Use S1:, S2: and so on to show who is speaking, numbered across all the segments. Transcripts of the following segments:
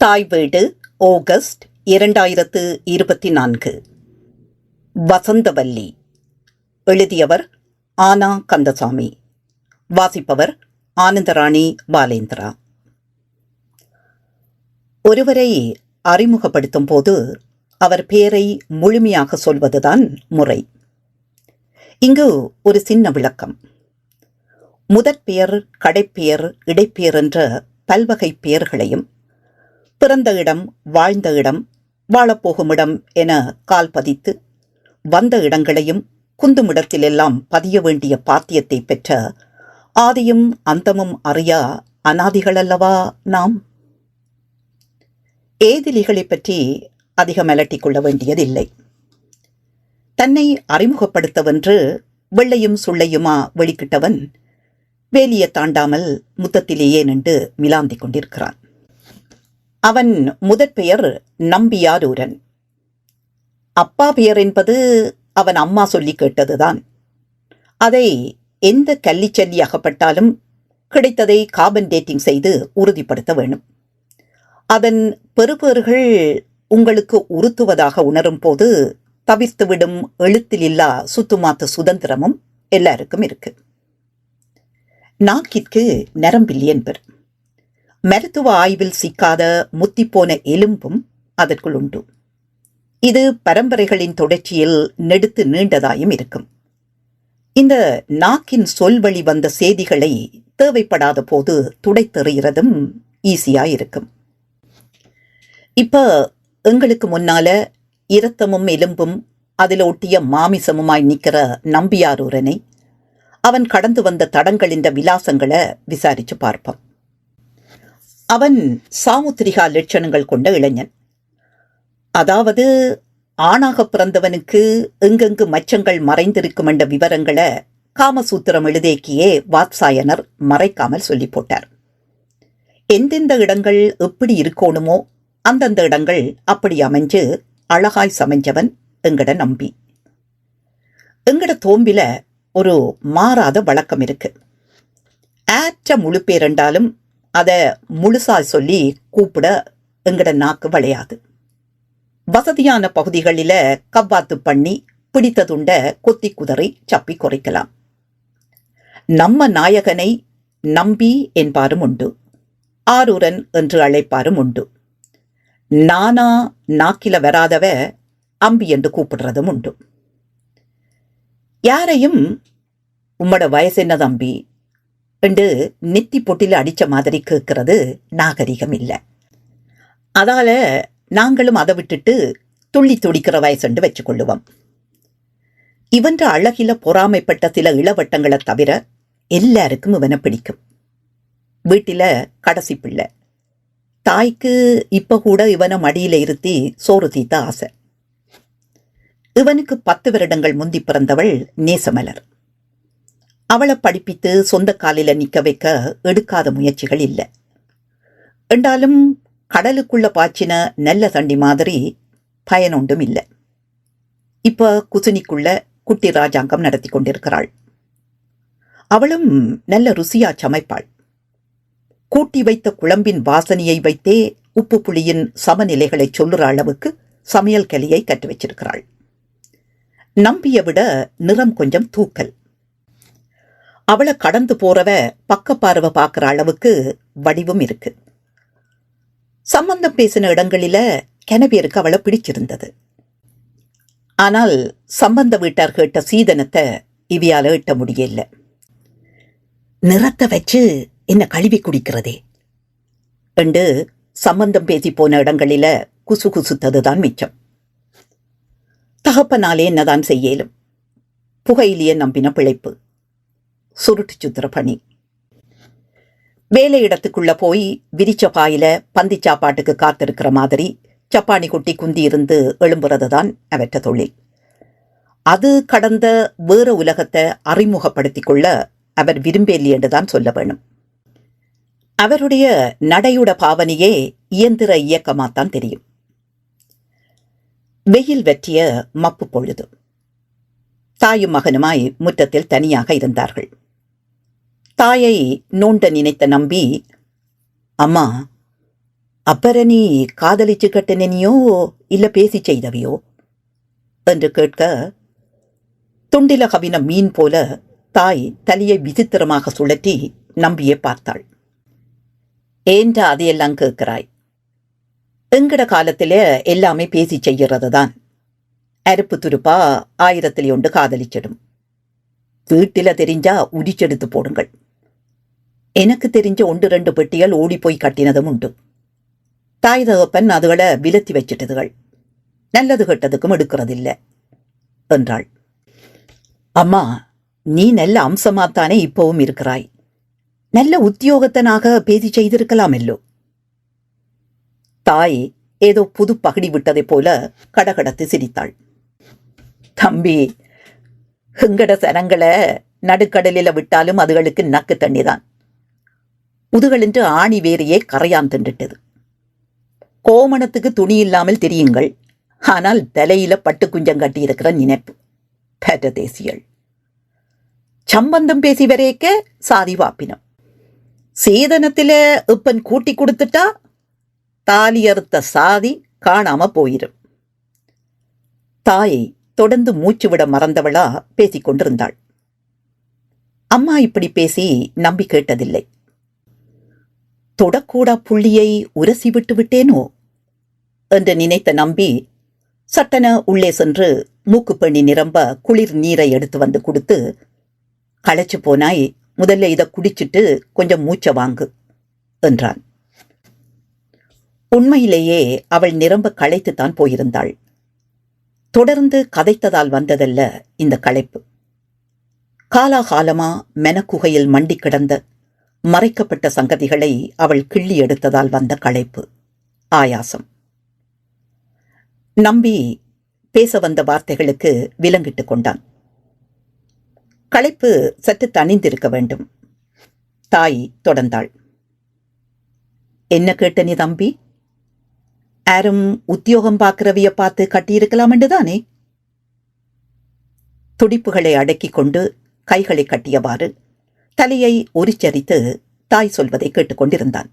S1: தாய் வீடு ஆகஸ்ட் இரண்டாயிரத்து இருபத்தி நான்கு வசந்தவல்லி. எழுதியவர் ஆனா கந்தசாமி. வாசிப்பவர் ஆனந்தராணி பாலேந்திரா. ஒருவரை அறிமுகப்படுத்தும் போது அவர் பெயரை முழுமையாக சொல்வதுதான் முறை. இங்கு ஒரு சின்ன விளக்கம். முதற் பெயர் கடைப்பெயர் இடைப்பெயர் என்ற பல்வகை பெயர்களையும் பிறந்த இடம் வாழ்ந்த இடம் வாழப்போகும் இடம் என கால் பதித்து வந்த இடங்களையும் குந்தும் இடத்திலெல்லாம் பதிய வேண்டிய பாத்தியத்தை பெற்ற ஆதியும் அந்தமும் அறியா அனாதிகளல்லவா நாம்? ஏதிலிகளைப் பற்றி அதிகம் அலட்டிக் கொள்ள வேண்டியதில்லை. தன்னை அறிமுகப்படுத்தவென்று வெள்ளையும் சுள்ளையுமா வெளிக்கிட்டவன் வேலியை தாண்டாமல் முத்தத்திலேயே நின்று மிலாந்திக் கொண்டிருக்கிறான். அவன் முதற் பெயர் நம்பியாரூரன். அப்பா பெயர் என்பது அவன் அம்மா சொல்லி கேட்டதுதான். அதை எந்த கல்லிச்சல்லி அகப்பட்டாலும் கிடைத்ததை காபன் டேட்டிங் செய்து உறுதிப்படுத்த வேணும். அதன் பெறுபேறுகள் உங்களுக்கு உறுத்துவதாக உணரும் போது தவிர்த்துவிடும் எழுத்திலில்லா சுத்துமாத்து சுதந்திரமும் எல்லாருக்கும் இருக்கு. நாக்கிற்கு நரம்பில் என்பர் மருத்துவ ஆய்வில் சிக்காத முத்திப்போன எலும்பும் அதற்குள் உண்டு. இது பரம்பரைகளின் தொடர்ச்சியில் நெடுத்து நீண்டதாயும் இருக்கும். இந்த நாக்கின் சொல்வழி வந்த செய்திகளை தேவைப்படாத போது துடைத்தெறிகிறதும் ஈஸியா இருக்கும். இப்போ எங்களுக்கு முன்னால இரத்தமும் எலும்பும் அதில் ஒட்டிய மாமிசமுமாய் நிற்கிற நம்பியாரூரனை அவன் கடந்து வந்த தடங்களின் விலாசங்களை விசாரிச்சு பார்ப்போம். அவன் சாமுத்திரிகா லட்சணங்கள் கொண்ட இளைஞன். அதாவது ஆணாக பிறந்தவனுக்கு எங்கெங்கு மச்சங்கள் மறைந்திருக்கும் என்ற விவரங்களை காமசூத்திரம் எழுதேக்கியே வாத்சாயனர் மறைக்காமல் சொல்லி போட்டார். எந்தெந்த இடங்கள் எப்படி இருக்கணுமோ அந்தந்த இடங்கள் அப்படி அமைஞ்சு அழகாய் சமைஞ்சவன் எங்கட நம்பி. எங்கட தோம்பில ஒரு மாறாத வழக்கம் இருக்கு. ஆற்ற முழு பேரண்டாலும் அதை முழுசா சொல்லி கூப்பிட எங்கட நாக்கு விளையாது. வசதியான பகுதிகளில கவ்வாத்து பண்ணி பிடித்ததுண்ட கொத்தி குதறி சப்பி குறைக்கலாம். நம்ம நாயகனை நம்பி என்பாரும் உண்டு. ஆரூரன் என்று அழைப்பாரும் உண்டு. நானா நாக்கில வராதவ அம்பி என்று கூப்பிடுறதும் உண்டு. யாரையும் உம்மோட வயசு என்ன தம்பி என்று நெத்தி பொட்டில் அடிச்ச மாதிரி கேட்கறது நாகரிகம் இல்லை. அதால நாங்களும் அதை விட்டுட்டு துள்ளி துடிக்கிற வயசுண்டு வச்சுக்கொள்ளுவோம். இவன்ற அழகில பொறாமைப்பட்ட சில இளவட்டங்களை தவிர எல்லாருக்கும் இவனை பிடிக்கும். வீட்டில கடைசி பிள்ளை. தாய்க்கு இப்ப கூட இவனை மடியில இருத்தி சோறு தீத்த ஆசை. இவனுக்கு பத்து வருடங்கள் முந்தி பிறந்தவள் நேசமலர். அவளை படிப்பித்து சொந்த காலில நிக்க வைக்க எடுக்காத முயற்சிகள் இல்லை. என்றாலும் கடலுக்குள்ள பாய்ச்சின நெல்ல தண்டி மாதிரி பயனொன்றும் இல்லை. இப்ப குசுனிக்குள்ள குட்டி ராஜாங்கம் நடத்தி கொண்டிருக்கிறாள். அவளும் நல்ல ருசியா சமைப்பாள். கூட்டி வைத்த குழம்பின் வாசனையை வைத்தே உப்பு புளியின் சமநிலைகளை சொல்லுற அளவுக்கு சமையல் கலியை கற்று வச்சிருக்கிறாள். நம்பிய விட நிறம் கொஞ்சம் தூக்கல். அவளை கடந்து போறவ பக்கப்பார்வை பார்க்குற அளவுக்கு வடிவும் இருக்கு. சம்பந்தம் பேசின இடங்களில கெனவியருக்கு அவளை பிடிச்சிருந்தது. ஆனால் சம்பந்த வீட்டார் கேட்ட சீதனத்தை இவியால எட்ட முடியல. நிறத்தை வச்சு என்ன கழுவி குடிக்கிறதே? என்று சம்பந்தம் பேசி போன இடங்களில குசு குசுத்ததுதான் மிச்சம். தகப்பனாலே என்னதான் செய்யலும். புகையிலேயே நம்பின பிழைப்பு. சுருட்டு சுத்திர பணி. வேலை இடத்துக்குள்ள போய் விரிச்ச பாயில பந்தி சாப்பாட்டுக்கு காத்திருக்கிற மாதிரி சப்பானி குட்டி குந்தி இருந்து எழும்புறது தான் அவற்ற தொழில். அது கடந்த வேற உலகத்தை அறிமுகப்படுத்திக் கொள்ள அவர் விரும்பேலி என்றுதான் சொல்ல வேணும். அவருடைய நடையுட பாவனையே இயந்திர இயக்கமாத்தான் தெரியும். வெயில் வெற்றிய மப்பு பொழுது. தாயும் மகனுமாய் முற்றத்தில் தனியாக இருந்தார்கள். தாயை நோண்ட நினைத்த நம்பி அம்மா அப்பற நீ காதலிச்சு கட்டினியோ இல்ல பேசி செய்தவையோ? என்று கேட்க துண்டில கவின மீன் போல தாய் தலையை விசித்திரமாக சுழற்றி நம்பியே பார்த்தாள். ஏன்டா அதையெல்லாம் கேட்கிறாய்? எங்கட காலத்திலே எல்லாமே பேசி செய்யறதுதான் அருப்பு துருப்பா ஆயிரத்திலே ஒன்று காதலிச்சிடும். வீட்டில தெரிஞ்சா உரிச்செடுத்து போடுங்கள். எனக்கு தெரிஞ்ச ஒன்று ரெண்டு பெட்டிகள் ஓடி போய் கட்டினதும் உண்டு. தாய் தகப்பன் அதுகளை விலத்தி வச்சிட்டதுகள். நல்லது கெட்டதுக்கும் எடுக்கிறதில்ல என்றாள். அம்மா நீ நல்ல அம்சமாத்தானே இப்பவும் இருக்கிறாய். நல்ல உத்தியோகத்தனாக பேசி செய்திருக்கலாமெல்லோ தாய் ஏதோ புது பகடி விட்டதைப் போல கடகடத்து சிரித்தாள். தம்பி எங்கட சனங்களை நடுக்கடலில விட்டாலும் அதுகளுக்கு நக்கு தண்ணிதான். முதுகளென்று ஆணி வேறையே கரையான் தின்றுட்டது. கோமணத்துக்கு துணி இல்லாமல் தெரியுங்கள் ஆனால் தலையில பட்டு குஞ்சம் கட்டியிருக்கிற நினைப்பு. பேட்ட தேசியள் சம்பந்தம் பேசி வரைக்க சாதி வாப்பினம். சேதனத்தில இப்பன் கூட்டி கொடுத்துட்டா தாலி அறுத்த சாதி காணாம போயிரும். தாயை தொடர்ந்து மூச்சு விட மறந்தவளா பேசிக்கொண்டிருந்தாள் அம்மா இப்படி பேசி நம்பி கேட்டதில்லை. தொடக்கூடா புள்ளியை உரசி விட்டு விட்டேனோ? என்று நினைத்த நம்பி சட்டன உள்ளே சென்று மூக்குப்பண்ணி நிரம்ப குளிர் நீரை எடுத்து வந்து கொடுத்து களைச்சு போனாய் முதல்ல இதை குடிச்சிட்டு கொஞ்சம் மூச்ச வாங்கு என்றான். உண்மையிலேயே அவள் நிரம்ப களைத்துத்தான் போயிருந்தாள். தொடர்ந்து கதைத்ததால் வந்ததல்ல இந்த களைப்பு. காலாகாலமா மெனக்குகையில் மண்டி கிடந்த மறைக்கப்பட்ட சங்கதிகளை அவள் கிள்ளி எடுத்ததால் வந்த களைப்பு ஆயாசம். நம்பி பேச வந்த வார்த்தைகளுக்கு விலங்கிட்டு கொண்டான். களைப்பு சற்று தணிந்திருக்க வேண்டும். தாய் தொடர்ந்தாள். என்ன கேட்ட நீ தம்பி? யாரும் உத்தியோகம் பார்க்கிறவிய பார்த்து கட்டியிருக்கலாம் என்றுதானே? துடிப்புகளை அடக்கிக் கொண்டு கைகளை கட்டியவாறு தலையை உரிச்சரித்து தாய் சொல்வதை கேட்டுக்கொண்டிருந்தான்.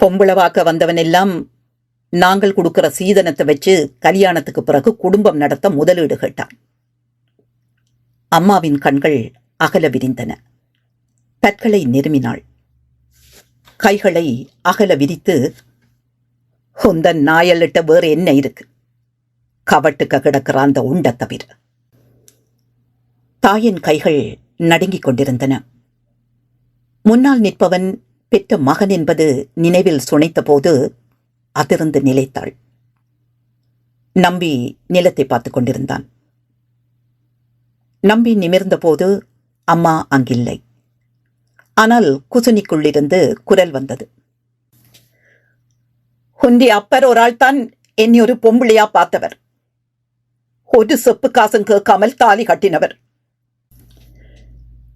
S1: பொம்பளவாக்க வந்தவனெல்லாம் நாங்கள் கொடுக்கிற சீதனத்தை வச்சு கல்யாணத்துக்கு பிறகு குடும்பம் நடத்த முதலீடு கேட்டான். அம்மாவின் கண்கள் அகல விரிந்தன. பற்களை நெருமினாள். கைகளை அகல விரித்து உந்த நாயலிட்ட வேறு என்ன இருக்கு? கவட்டுக்க கிடக்கிற அந்த உண்ட தவிர தாயின் கைகள் நடுங்கிக் கொண்டிருந்தன. முன்னால் நிற்பவன் பெற்ற மகன் என்பது நினைவில் சுனைத்தபோது அதிர்ந்து நிலைத்தாள். நம்பி நிலத்தை பார்த்துக் கொண்டிருந்தான். நம்பி நிமிர்ந்தபோது அம்மா அங்கில்லை. ஆனால் குசுனிக்குள்ளிருந்து குரல் வந்தது. உந்தி அப்பர் ஒரு ஆள் தான் என்னை ஒரு பொம்பளையா பார்த்தவர். ஒரு செப்பு காசும் கேட்காமல் தாலி கட்டினவர்.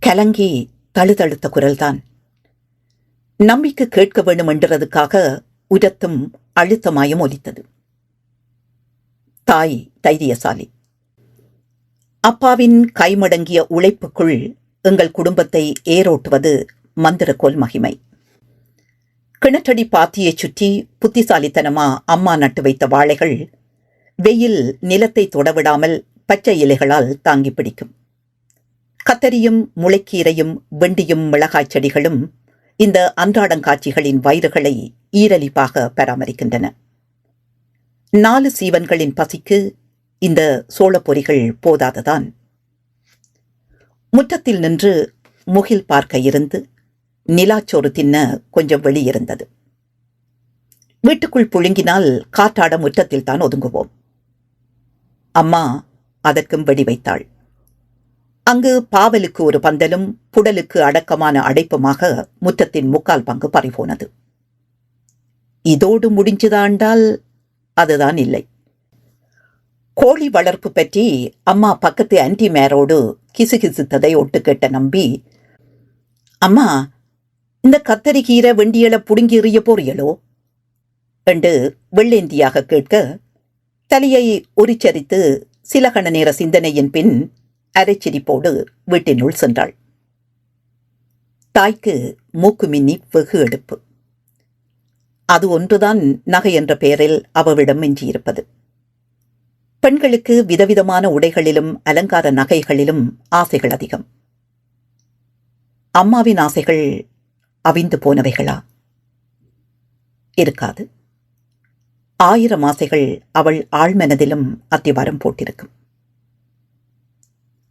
S1: கலங்கி தழுதழுத்த குரல்தான். நம்பிக்கை கேட்க வேண்டும் என்றதுக்காக உரத்தும் அழுத்தமாயும் ஒலித்தது. தாய் தைரியசாலி அப்பாவின் கைமடங்கிய உழைப்புக்குள் எங்கள் குடும்பத்தை ஏரோட்டுவது மந்திரக்கோல் மகிமை. கிணற்றடி பாத்தியைச் சுற்றி புத்திசாலித்தனமா அம்மா நட்டு வைத்த வாழைகள் வெயில் நிலத்தை தொடவிடாமல் பச்சை இலைகளால் தாங்கி பிடிக்கும். கத்தரியும் முளைக்கீரையும் வெண்டியும் மிளகாய்ச் செடிகளும் இந்த அன்றாடங்காட்சிகளின் வயிறுகளை ஈரலிப்பாக பராமரிக்கின்றன. நாலு சீவன்களின் பசிக்கு இந்த சோளப்பொறிகள் போதாததான். முற்றத்தில் நின்று முகில் பார்க்க இருந்து நிலாச்சோறு தின்ன கொஞ்சம் வெளியிருந்தது வீட்டுக்குள் புழுங்கினால் காற்றாட முற்றத்தில் தான் ஒதுங்குவோம். அம்மா அதற்கும் வெடி வைத்தாள். அங்கு பாவலுக்கு ஒரு பந்தலும் புடலுக்கு அடக்கமான அடைப்புமாக முற்றத்தின் முக்கால் பங்கு பறிபோனது. இதோடு முடிஞ்சுதாண்டால் அதுதான் இல்லை. கோழி வளர்ப்பு பற்றி அம்மா பக்கத்து ஆன்டி மேரோடு கிசுகிசுத்ததை ஒட்டு கேட்ட நம்பி அம்மா இந்த கத்தரி கீரை வெண்டியலை புடுங்கி எறிய போறியலோ? என்று வெள்ளேந்தியாக கேட்க தலையை உரிச்சரித்து சில கண நேர சிந்தனையின் பின் அரைச்சிரிப்போடு வீட்டினுள் சென்றாள். தாய்க்கு மூக்கு மின்னி வெகு எடுப்பு. அது ஒன்றுதான் நகை என்ற பெயரில் அவவிடம் மிஞ்சியிருப்பது. பெண்களுக்கு விதவிதமான உடைகளிலும் அலங்கார நகைகளிலும் ஆசைகள் அதிகம். அம்மாவின் ஆசைகள் அவிந்து போனவைகளா? இருக்காது. ஆயிரம் ஆசைகள் அவள் ஆழ்மனதிலும் அத்திவாரம் போட்டிருக்கும்.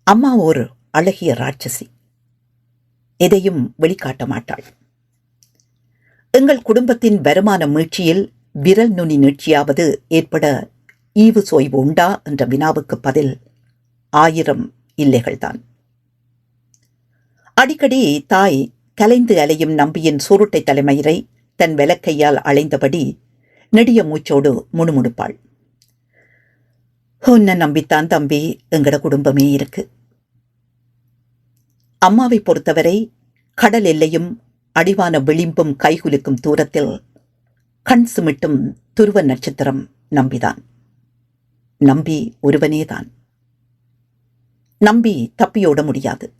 S1: அம்மா ஒரு அழகிய ராட்சசி. எதையும் வெளிக்காட்ட மாட்டாள். எங்கள் குடும்பத்தின் வருமான மீழ்ச்சியில் விரல் நுனி நீட்சியாவது ஏற்பட ஈவு சோய்வு உண்டா என்ற வினாவுக்கு பதில் ஆயிரம் இல்லைகள்தான். அடிக்கடி தாய் கலைந்து அலையும் நம்பியின் சுருட்டை தலைமயிரை தன் விளக்கையால் அலைந்தபடி நெடிய மூச்சோடு முணுமுணுப்பாள். உன்னை நம்பித்தான் தம்பி. எங்கட குடும்பமே இருக்கு. அம்மாவை பொறுத்தவரை கடல் எல்லையும் அடிவான விளிம்பும் கைகுலுக்கும் தூரத்தில் கண் சுமிட்டும் துருவ நட்சத்திரம் நம்பிதான். நம்பி ஒருவனேதான். நம்பி தப்பியோட முடியாது.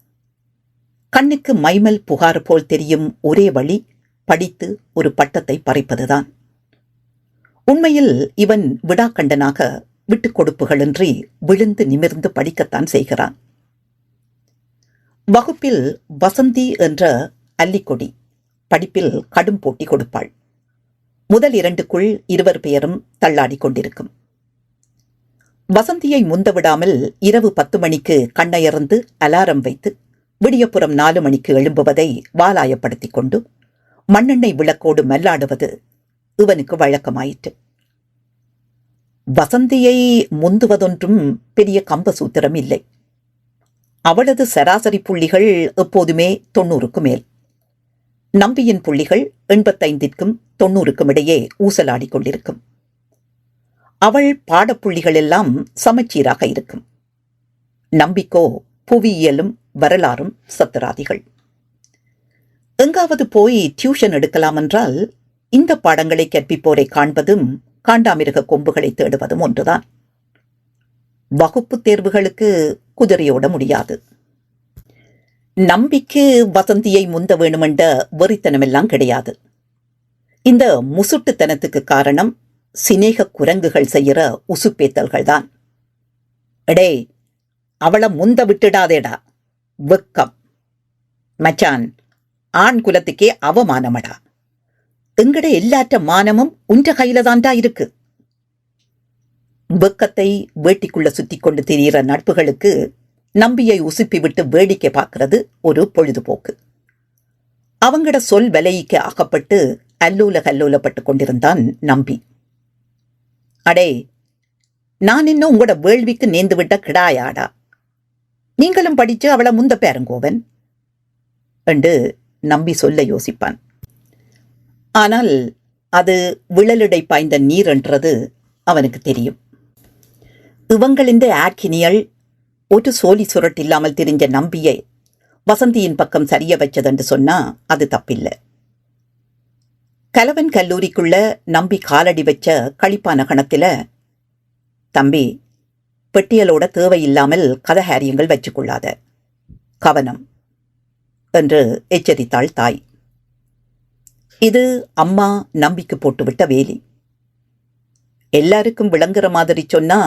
S1: கண்ணுக்கு மைமல் புகார் போல் தெரியும் ஒரே வழி படித்து ஒரு பட்டத்தை பறிப்பதுதான். உண்மையில் இவன் விடாக்கண்டனாக விட்டுக் கொடுப்புகளின்றி விழுந்து நிமிர்ந்து படிக்கத்தான் செய்கிறான். வகுப்பில் வசந்தி என்ற அல்லிக்கொடி படிப்பில் கடும் போட்டி கொடுப்பாள். முதல் இரண்டுக்குள் இருவர் பெயரும் தள்ளாடி கொண்டிருக்கும். வசந்தியை முந்தவிடாமல் இரவு பத்து மணிக்கு கண்ணயர்ந்து அலாரம் வைத்து விடியப்புறம் நாலு மணிக்கு எழும்புவதை வாலாயப்படுத்திக் கொண்டு மண்ணெண்ணெய் விளக்கோடு மல்லாடுவது இவனுக்கு வழக்கமாயிற்று. வசந்தியை முந்துவதொன்றும் பெரிய கம்பசூத்திரம் இல்லை. அவளது சராசரி புள்ளிகள் எப்போதுமே தொண்ணூறுக்கு மேல். நம்பியின் புள்ளிகள் எண்பத்தைந்திற்கும் தொண்ணூறுக்கும் இடையே ஊசலாடிக் கொண்டிருக்கும். அவள் பாடப்புள்ளிகள் எல்லாம் சமச்சீராக இருக்கும். நம்பிக்கோ புவியியலும் வரலாறும் சத்துராதிகள். எங்காவது போய் டியூஷன் எடுக்கலாம் என்றால் இந்த பாடங்களை கற்பிப்போரை காண்பதும் காண்டாமிருக கொம்புகளை தேடுவதும் ஒன்றுதான். வகுப்பு தேர்வுகளுக்கு குதிரையோட முடியாது. நம்பிக்கு வசந்தியை முந்த வேணுமென்ற வெறித்தனமெல்லாம் கிடையாது. இந்த முசுட்டுத்தனத்துக்கு காரணம் சிநேக குரங்குகள் செய்கிற உசுப்பேத்தல்கள் தான் எடே அவளை முந்த விட்டுடாதேடா. வெக்கம். மச்சான் ஆண் குலத்துக்கே அவமானமடா. எங்கட எல்லாற்ற மானமும் உன்ற கையில தான்டா இருக்கு. வெக்கத்தை வேட்டிக்குள்ள சுத்தி கொண்டு திரிகிற நட்புகளுக்கு நம்பியை உசுப்பி விட்டு வேடிக்கை பார்க்கறது ஒரு பொழுதுபோக்கு. அவங்கட சொல் விலைக்கு அகப்பட்டு அல்லூல கல்லூலப்பட்டு கொண்டிருந்தான் நம்பி. அடே நான் இன்னும் உங்களோட வேள்விக்கு நேர்ந்து விட்ட கிடாயாடா? நீங்களும் படிச்சு அவளை முந்த பேரங்கோவன்? என்று நம்பி சொல்ல யோசிப்பான். ஆனால் அது விழலிடை பாய்ந்த நீர் என்றது அவனுக்கு தெரியும். இவங்களிந்த ஆக்கினியல் ஒரு சோலி சுரட்டில்லாமல் தெரிஞ்ச நம்பியை வசந்தியின் பக்கம் சரிய வச்சதென்று சொன்னா அது தப்பில்லை. கலவன் கல்லூரிக்குள்ள நம்பி காலடி வச்ச களிப்பான கணத்தில் தம்பி பெட்டியலோட தேவையில்லாமல் கதஹாரியங்கள் வச்சுக்கொள்ளாத. கவனம். என்று எச்சரித்தாள் தாய். இது அம்மா நம்பிக்கு போட்டுவிட்ட வேலி. எல்லாருக்கும் விளங்குற மாதிரி சொன்னா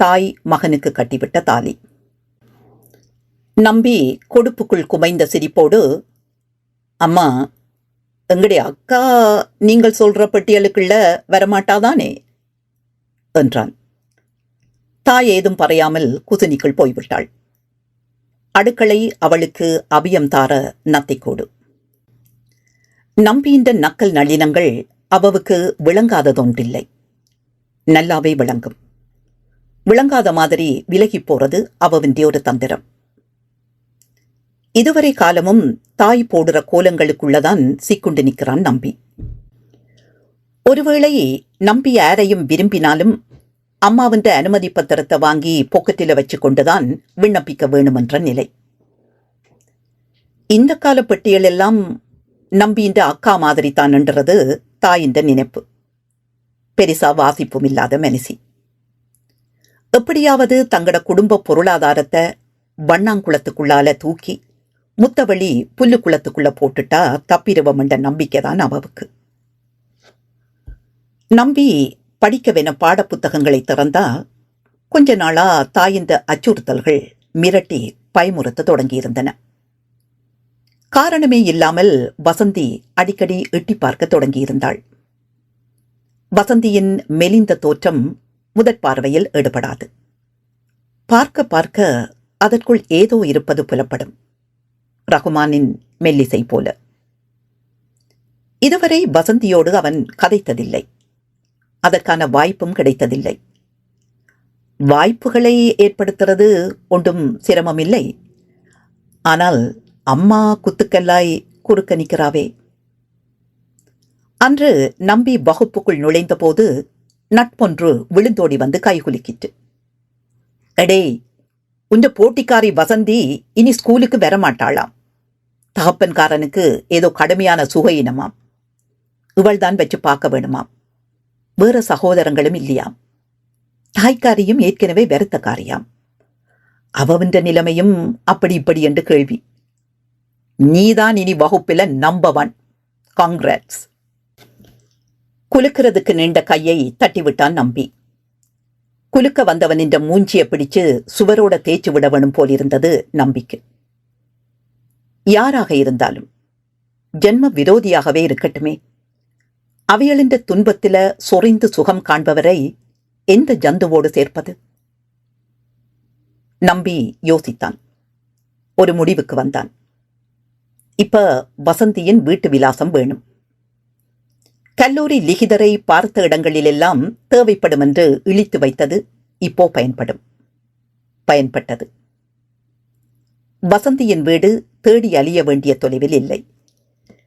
S1: தாய் மகனுக்கு கட்டிவிட்ட தாலி. நம்பி கொடுப்புக்குள் குமைந்த சிரிப்போடு அம்மா எங்களுடைய அக்கா நீங்கள் சொல்ற பட்டியலுக்குள்ள வரமாட்டாதானே? என்றான். தாய் ஏதும் பறையாமல் குசுனிக்குள் போய்விட்டாள். அடுக்களை அவளுக்கு அபியம் தார நத்தைக்கோடு. நம்பியின் நக்கல் நளினங்கள் அவவுக்கு விளங்காததொன்றில்லை. நல்லாவே விளங்கும். விளங்காத மாதிரி விலகிப் போறது அவவின்றி ஒரு தந்திரம். இதுவரை காலமும் தாய் போடுற கோலங்களுக்குள்ளதான் சிக்குண்டு நிற்கிறான் நம்பி. ஒருவேளை நம்பி யாரையும் விரும்பினாலும் அம்மாவின் அனுமதி பத்திரத்தை வாங்கி பொக்கத்தில் வச்சு கொண்டுதான் விண்ணப்பிக்க வேணுமென்ற நிலை. இந்த கால பட்டியல் நம்பின்ற அக்கா மாதிரி தான் என்றது தாயின்ற நினைப்பு. பெரிசா வாசிப்பும் இல்லாத மனசி. எப்படியாவது தங்கட குடும்ப பொருளாதாரத்தை வண்ணாங்குளத்துக்குள்ளால தூக்கி முத்தவழி புல்லுக்குளத்துக்குள்ள போட்டுட்டா தப்பிருவம் என்ற நம்பிக்கை தான் அவவுக்கு. நம்பி படிக்கவென பாடப்புத்தகங்களை திறந்தா கொஞ்ச நாளா தாயிந்த அச்சுறுத்தல்கள் மிரட்டி பயமுறுத்த தொடங்கியிருந்தன. காரணமே இல்லாமல் வசந்தி அடிக்கடி எட்டி பார்க்க தொடங்கியிருந்தாள். வசந்தியின் மெலிந்த தோற்றம் முதற் பார்வையில் எடுபடாது பார்க்க பார்க்க அதற்குள் ஏதோ இருப்பது புலப்படும். ரகுமானின் மெல்லிசை போல. இதுவரை வசந்தியோடு அவன் கதைத்ததில்லை. அதற்கான வாய்ப்பும் கிடைத்ததில்லை. வாய்ப்புகளை ஏற்படுத்துறது ஒன்றும் சிரமமில்லை. ஆனால் அம்மா குத்துக்கல்லாய் குறுக்க நிற்கிறாவே. அன்று நம்பி வகுப்புக்குள் நுழைந்தபோது நட்பொன்று விழுந்தோடி வந்து கைகுலுக்கிட்டு எடே உந்த போட்டிக்காரி வசந்தி இனி ஸ்கூலுக்கு வரமாட்டாளாம். தகப்பன்காரனுக்கு ஏதோ கடுமையான சுகையினமாம் இவள்தான் வச்சு பார்க்க வேணுமாம். வேற சகோதரங்களும் இல்லையாம். தாய்க்காரியும் ஏற்கனவே வெறுத்தக்காரியாம் அவவின்ற நிலைமையும் அப்படி இப்படி என்று கேள்வி. நீதான் இனி வகுப்பில நம்பவன் காங்கிரட்ஸ் குலுக்கிறதுக்கு நீண்ட கையை தட்டிவிட்டான் நம்பி. குலுக்க வந்தவன் இந்த மூஞ்சியை பிடிச்சு சுவரோட தேய்ச்சி விடவனும் போலிருந்தது நம்பிக்கு. யாராக இருந்தாலும் ஜென்ம விரோதியாகவே இருக்கட்டுமே. அவையளின்ற துன்பத்தில சொறிந்து சுகம் காண்பவரை எந்த ஜந்துவோடு சேர்ப்பது? நம்பி யோசித்தான். ஒரு முடிவுக்கு வந்தான். இப்ப வசந்தியின் வீட்டு விலாசம் வேணும். கல்லூரி லிகிதரை பார்த்த இடங்களிலெல்லாம் தேவைப்படும் என்று இழித்து வைத்தது இப்போ பயன்படும். பயன்பட்டது. வசந்தியின் வீடு தேடி அழிய வேண்டிய தொலைவில் இல்லை.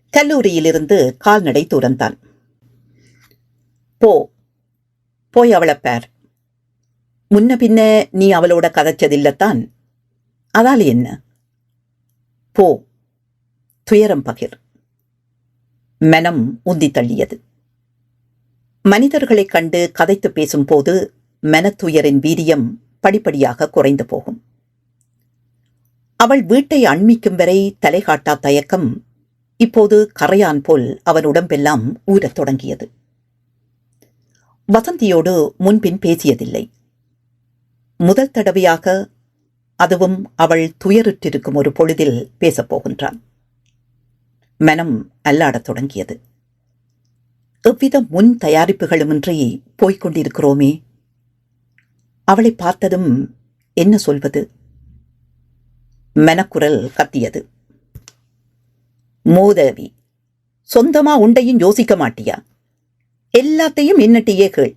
S1: கல்லூரியிலிருந்து கால்நடை தூரந்தான். போ. போய் அவளை பேர். முன்ன பின்ன நீ அவளோட கதைச்சதில்லத்தான். அதால் என்ன? போ. துயரம் பகிர். மனம் உந்தி தள்ளியது. மனிதர்களைக் கண்டு கதைத்து பேசும்போது மனத்துயரின் வீரியம் படிப்படியாக குறைந்து போகும். அவள் வீட்டை அண்மிக்கும் வரை தலைகாட்டா தயக்கம் இப்போது கரையான் போல் அவன் உடம்பெல்லாம் ஊறத் தொடங்கியது. வசந்தியோடு முன்பின் பேசியதில்லை. முதல் தடவையாக அதுவும் அவள் துயருற்றிருக்கும் ஒரு பொழுதில் பேசப் போகின்றான். மனம் அல்லாடத் தொடங்கியது. எவ்வித முன் தயாரிப்புகளுமின்றி போய்க் கொண்டிருக்கிறோமே அவளை பார்த்ததும் என்ன சொல்வது? மனக்குரல் கத்தியது. மோதேவி சொந்தமா உண்டையும் யோசிக்க மாட்டியா? எல்லாத்தையும் என்னட்டியே கேள்.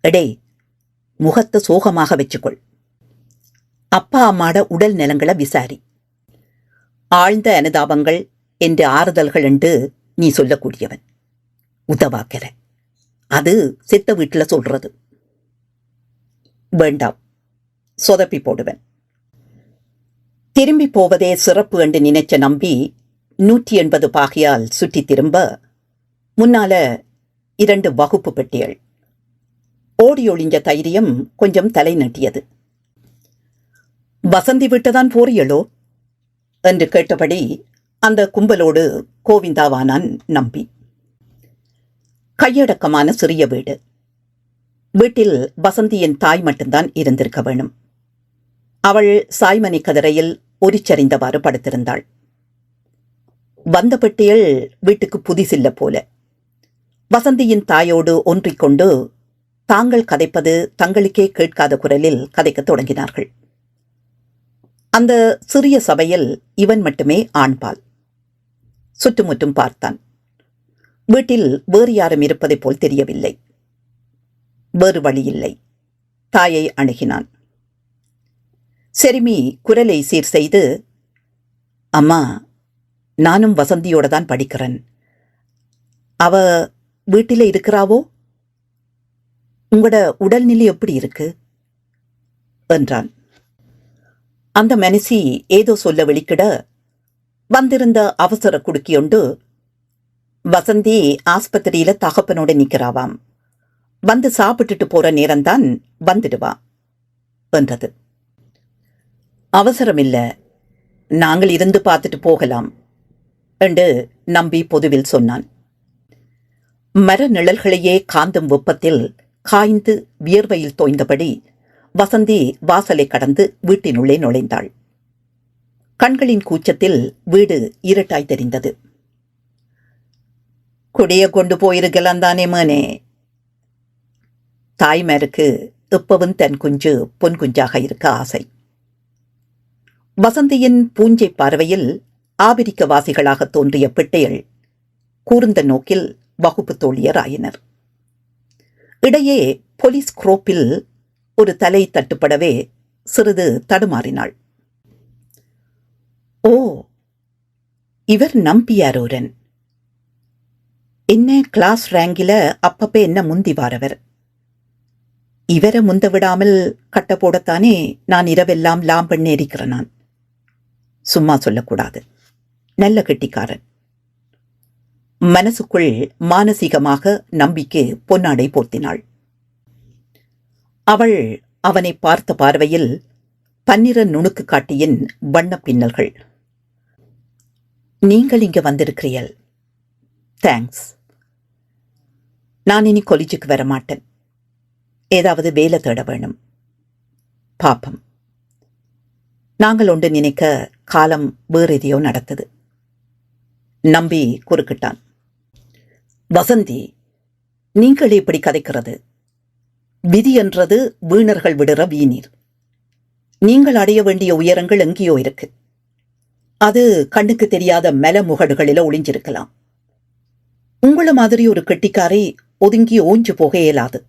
S1: எடே முகத்தை சோகமாக வச்சுக்கொள். அப்பா அம்மாட உடல் நலங்களை விசாரி. ஆழ்ந்த அனுதாபங்கள் என்று ஆறுதல்கள் என்று நீ சொல்லக்கூடியவன். உதவாக்கிற. அது சித்த வீட்டுல சொல்றது. வேண்டாம். சொதப்பி போடுவன். திரும்பி போவதே சிறப்பு என்று நினைச்ச நம்பி நூற்றி எண்பது பாகையால் சுற்றி திரும்ப முன்னால இரண்டு வகுப்பு பெட்டிகள். ஓடி ஒளிஞ்ச தைரியம் கொஞ்சம் தலை நட்டியது. வசந்தி விட்டுதான் போறியளோ? என்று கேட்டபடி அந்த கும்பலோடு கோவிந்தாவானான் நம்பி. கையடக்கமான சிறிய வீடு. வீட்டில் வசந்தியின் தாய் மட்டும்தான் இருந்திருக்க வேணும். அவள் சாய்மணி கதிரையில் ஒரிச்சறிந்தவாறு படுத்திருந்தாள். வந்த பெட்டியில் வீட்டுக்கு புதிசில்ல போல. வசந்தியின் தாயோடு ஒன்றிக்கொண்டு தாங்கள் கதைப்பது தங்களுக்கே கேட்காத குரலில் கதைக்கத் தொடங்கினார்கள். அந்த சிறிய சபையில் இவன் மட்டுமே ஆண்பால். சுற்றுமுற்றும் பார்த்தான். வீட்டில் வேறு யாரும் இருப்பதைப் போல் தெரியவில்லை. வேறு வழியில்லை தாயை அணுகினான். செருமி குரலை சீர் செய்து அம்மா நானும் வசந்தியோட தான் படிக்கிறேன். அவ வீட்டில இருக்கிறாவோ? உங்களோட உடல்நிலை எப்படி இருக்கு? என்றான். அந்த மனசி ஏதோ சொல்ல வெளிக்கிட வந்திருந்த அவசர குடுக்கியொண்டு வசந்தி ஆஸ்பத்திரியில தகப்பனோட நிக்கிறாவாம். வந்து சாப்பிட்டுட்டு போற நேரம்தான் வந்துடுவா என்றது. அவசரம் இல்ல நாங்கள் இருந்து பார்த்துட்டு போகலாம் என்று நம்பி பொதுவில் சொன்னான். மர நிழல்களையே காந்தும் வெப்பத்தில் காய்ந்து வியர்வையில் தோய்ந்தபடி வசந்தி வாசலை கடந்து வீட்டினுள்ளே நுழைந்தாள். கண்களின் கூச்சத்தில் வீடு இருட்டாய் தெரிந்தது. குடிய கொண்டு போயிருக்கலாம் தானே மேனே தாய்மாருக்கு இப்பவும் தன் குஞ்சு பொன் குஞ்சாக இருக்க ஆசை. வசந்தியின் பூஞ்சை பார்வையில் ஆபிரிக்க வாசிகளாக தோன்றிய பிட்டைகள் கூர்ந்த நோக்கில் வகுப்பு தோழியர் ஆயினர். இடையே போலீஸ் குரோப்பில் ஒரு தலை தட்டுப்படவே சிறிது தடுமாறினாள். ஓ இவர் நம்பியாரூரன் என்ன கிளாஸ் ரேங்கில அப்பப்ப என்ன முந்தி வாரவர்? இவரை முந்த விடாமல் கட்ட போடத்தானே நான் இரவெல்லாம் லாம் பண்ணி இருக்கிறேன் நான். சும்மா சொல்லக்கூடாது. நல்ல கெட்டிக்காரன். மனசுக்குள் மானசீகமாக நம்பிக்கை பொன்னாடை போர்த்தினாள். அவள் அவனை பார்த்த பார்வையில் பன்னிர நுணுக்கு காட்டியின் வண்ணப் பின்னல்கள் நீங்கள் இங்க வந்திருக்கிறீர்கள். தேங்க்ஸ் நான் இனி கொலிஜுக்கு வர மாட்டேன் ஏதாவது வேலை தேட வேணும். பாப்பம். நாங்கள் ஒன்று நினைக்க காலம் வேறு எதையோ நடந்தது நம்பி குறுக்கிட்டான். வசந்தி நீங்கள் இப்படி கதைக்கிறது. விதி என்றது வீணர்கள் விடுற வீணீர். நீங்கள் அடைய வேண்டிய உயரங்கள் எங்கேயோ இருக்கு. அது கண்ணுக்கு தெரியாத மெல முகடுகளில ஒளிஞ்சிருக்கலாம். உங்கள மாதிரி ஒரு கெட்டிக்காரை ஒதுங்கி ஓஞ்சு போக இயலாது.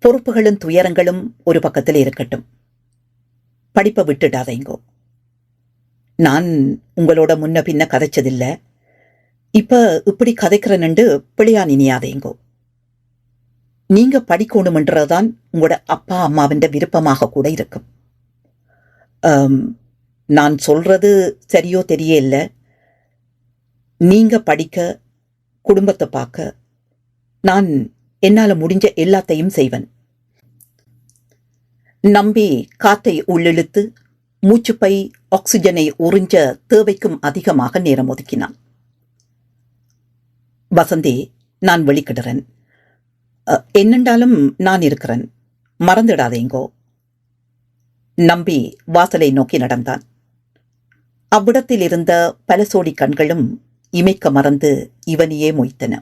S1: பொறுப்புகளும் துயரங்களும் ஒரு பக்கத்தில் இருக்கட்டும். படிப்பை விட்டுடாதீங்கோ. நான் உங்களோட முன்ன பின்ன கதைச்சதில்ல. இப்ப இப்படி கதைக்கிறனண்டு பிழையா நினையாதேங்கோ. நீங்க படிக்கணுமன்றதுதான் உங்களோட அப்பா அம்மாவின் விருப்பமாக கூட இருக்கும். நான் சொல்றது சரியோ தெரியல நீங்க படிக்க குடும்பத்தை பார்க்க நான் என்னால முடிஞ்ச எல்லாத்தையும் செய்வன். நம்பி காற்றை உள்ளிழுத்து மூச்சுப்பை ஆக்சிஜனை உறிஞ்ச தேவைக்கும் அதிகமாக நேரம் ஒதுக்கினான். வசந்தி நான் வெளிக்கிடுறேன். என்னென்றாலும் நான் இருக்கிறேன். மறந்துடாதேங்கோ. நம்பி வாசலை நோக்கி நடந்தான். அவ்விடத்தில் இருந்த பல சோடி கண்களும் இமைக்க மறந்து இவனையே மொய்த்தன.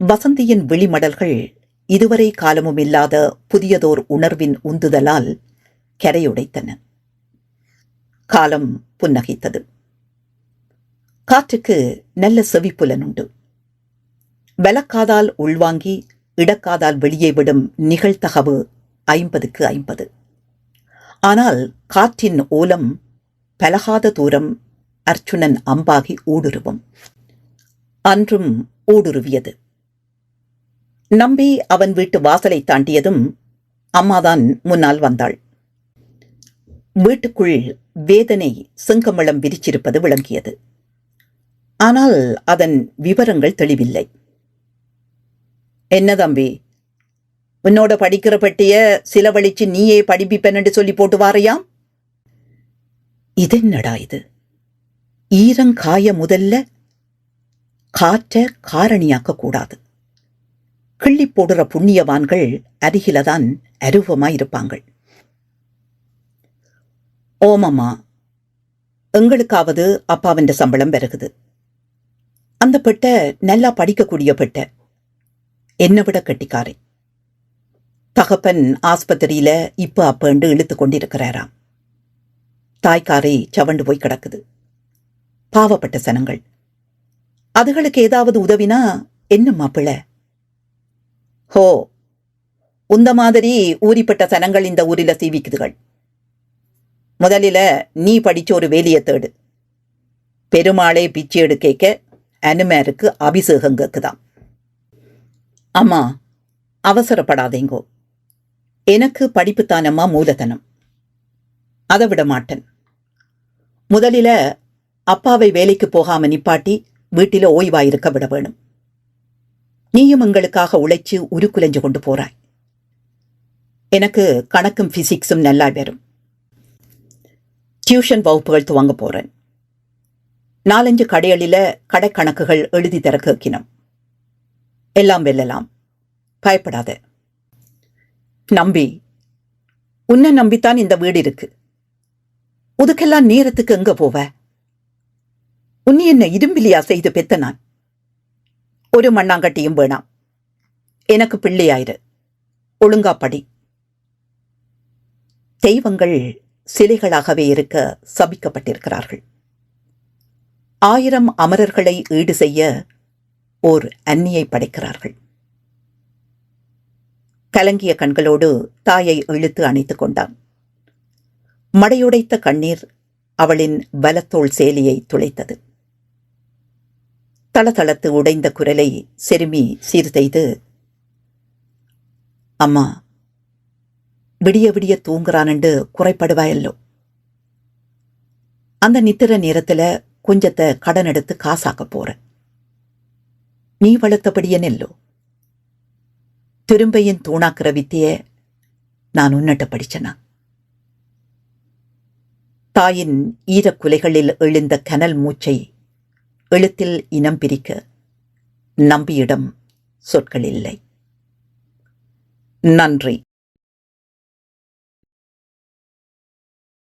S1: வசந்தியின் விழிமடல்கள் இதுவரை காலமும் இல்லாத புதியதோர் உணர்வின் உந்துதலால் கரையுடைத்தன. காலம் புன்னகைத்தது. காற்றுக்கு நல்ல செவிப்புலன் உண்டு வலக்காதால் உள்வாங்கி இடக்காதால் வெளியே விடும் நிகழ்த்தகவு ஐம்பதுக்கு ஐம்பது. ஆனால் காற்றின் ஓலம் பலகாத தூரம் அர்ச்சுனன் அம்பாகி ஊடுருவும். அன்றும் ஊடுருவியது. நம்பி அவன் வீட்டு வாசலை தாண்டியதும் அம்மாதான் முன்னால் வந்தாள். வீட்டுக்குள் வேதனை செங்கமளம் விரிச்சிருப்பது விளங்கியது. ஆனால் அதன் விவரங்கள் தெளிவில்லை. என்ன தம்பி? உன்னோட படிக்கிற பட்டிய சிலவழிச்சு நீயே படிப்பிப்பென்னு சொல்லி போட்டு வாரையாம் இதென்னடா இது? ஈரங்காய முதல்ல காற்ற காரணியாக்க கூடாது. கிள்ளி போடுற புண்ணியவான்கள் அருகிலதான் அருவமாயிருப்பாங்கள். ஓமம்மா எங்களுக்காவது அப்பாவின் சம்பளம் பெருகுது. அந்த பெட்டை நல்லா படிக்கக்கூடிய பெட்டை என்னை விட கட்டிக்காரை. தகப்பன் ஆஸ்பத்திரியில இப்ப அப்பண்டு இழுத்து கொண்டிருக்கிறாராம். தாய்க்காரை சவண்டு போய் கிடக்குது. பாவப்பட்ட சனங்கள். அதுகளுக்கு ஏதாவது உதவினா என்ன மாப்பிள்ள? ஹோ உந்த மாதிரி ஊறிப்பட்ட சனங்கள் இந்த ஊரில சீவிக்குதுகள். முதலில நீ படிச்ச ஒரு வேலியை தேடு. பெருமாளே பிச்சை எடுக்க அனுமேருக்கு அபிஷேகம் கேக்குதாம் அம்மா அவசரப்படாதேங்கோ. எனக்கு படிப்புத்தானம்மா மூலதனம். அதை விட மாட்டேன். முதலில் அப்பாவை வேலைக்கு போகாம நிப்பாட்டி வீட்டில ஓய்வாயிருக்க விட வேணும். நீயும் எங்களுக்காக உழைச்சு உருக்குலைஞ்சு கொண்டு போறாய். எனக்கு கணக்கும் பிசிக்ஸும் நல்லா வரும். டியூஷன் வகுப்புகள் துவங்க போறேன். நாலஞ்சு கடைகளில கடைக்கணக்குகள் எழுதி தர கேட்கினோம். எல்லாம் வெல்லலாம். பயப்படாத. நம்பி. உன்னை நம்பித்தான் இந்த வீடு இருக்கு. உதுக்கெல்லாம் நேரத்துக்கு எங்க போவ? உன்னை என்ன இரும்பிலியா செய்து பெத்த நான் ஒரு மண்ணாங்கட்டியும் வேணாம். எனக்கு பிள்ளையாயிரு. ஒழுங்கா படி. தெய்வங்கள் சிலைகளாகவே இருக்க சபிக்கப்பட்டிருக்கிறார்கள். ஆயிரம் அமரர்களை ஈடு செய்ய ஓர் அந்நியை படைக்கிறார்கள். கலங்கிய கண்களோடு தாயை இழுத்து அணைத்துக் கொண்டான். மடையுடைத்த கண்ணீர் அவளின் பலத்தோள் சேலியை துளைத்தது. தளதளத்து உடைந்த குரலை செருமி சீர்தெய்து அம்மா விடிய விடிய தூங்குறான்ண்டு குறைப்படுவாயல்லோ? அந்த நித்திர நேரத்துல கொஞ்சத்தை கடன் எடுத்து காசாக்க போற. நீ வளர்த்தபடியே நெல்லோ திரும்பையின் தூணாக்குற வித்திய நான் உன்னட்ட படிச்சனா? தாயின் ஈரக்குலைகளில் எழுந்த கனல் மூச்சை எழுத்தில் இனம் பிரிக்க நம்பியிடம் சொற்கள் இல்லை. நன்றி.